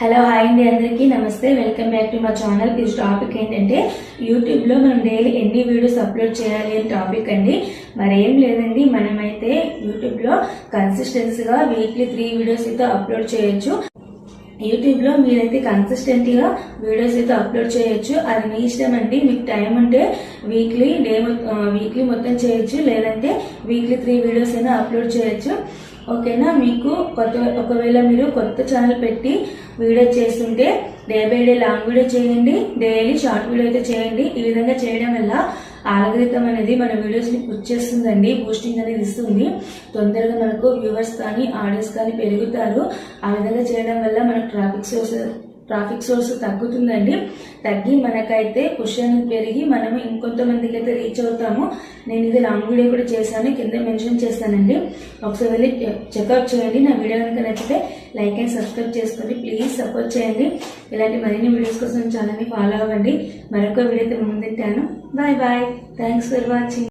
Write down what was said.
Hello hi అండి అందరికీ. నమస్తే. వెల్కమ్ బ్యాక్ టు మా ఛానల్ ఈ టాపిక్ ఏంటంటే యూట్యూబ్లో మనం డైలీ ఎన్ని వీడియోస్ అప్లోడ్ చేయాలి అని టాపిక్ అండి. మరేం లేదండి. మనమైతే యూట్యూబ్లో కన్సిస్టెన్సీగా వీక్లీ త్రీ వీడియోస్ అయితే అప్లోడ్ చేయొచ్చు. యూట్యూబ్లో మీరైతే కన్సిస్టెంట్గా వీడియోస్ అయితే అప్లోడ్ చేయొచ్చు. అది మీ ఇష్టం అండి. మీకు టైం ఉంటే వీక్లీ డే వీక్లీ మొత్తం చేయొచ్చు. లేదంటే వీక్లీ త్రీ వీడియోస్ అయినా అప్లోడ్ చేయొచ్చు. ఓకేనా? మీకు కొత్త ఒకవేళ మీరు కొత్త ఛానల్ పెట్టి వీడియో చేస్తుంటే day by day long video చేయండి డైలీ షార్ట్ వీడియో అయితే చేయండి. ఈ విధంగా చేయడం వల్ల ఆలగ్రితం అనేది మన వీడియోస్ని పుష్ చేస్తుందండి బూస్టింగ్ అనేది ఇస్తుంది. తొందరగా మనకు వ్యూవర్స్ కానీ ఆడియన్స్ కానీ పెరుగుతారు. ఆ విధంగా చేయడం వల్ల మనకు ట్రాఫిక్ సోర్స్ ట్రాఫిక్ సోర్స్ తగ్గుతుందండి. తగ్గి మనకైతే పుష్ అనేది పెరిగి మనం ఇంకొంతమందికి అయితే రీచ్ అవుతాము. నేను ఇది లాంగ్ వీడియో కూడా చేశాను. కింద మెన్షన్ చేస్తానండి ఒకసారి వెళ్ళి చెకప్ చేయండి. నా వీడియో కనుక నచ్చితే లైక్ అండ్ సబ్స్క్రైబ్ చేసుకోండి. ప్లీజ్ సపోర్ట్ చేయండి. ఇలాంటి మరిన్ని వీడియోస్ కోసం ఛానల్ని ఫాలో అవ్వండి. మరొక వీడియో అయితే ముందుంటాను. Bye bye thanks for watching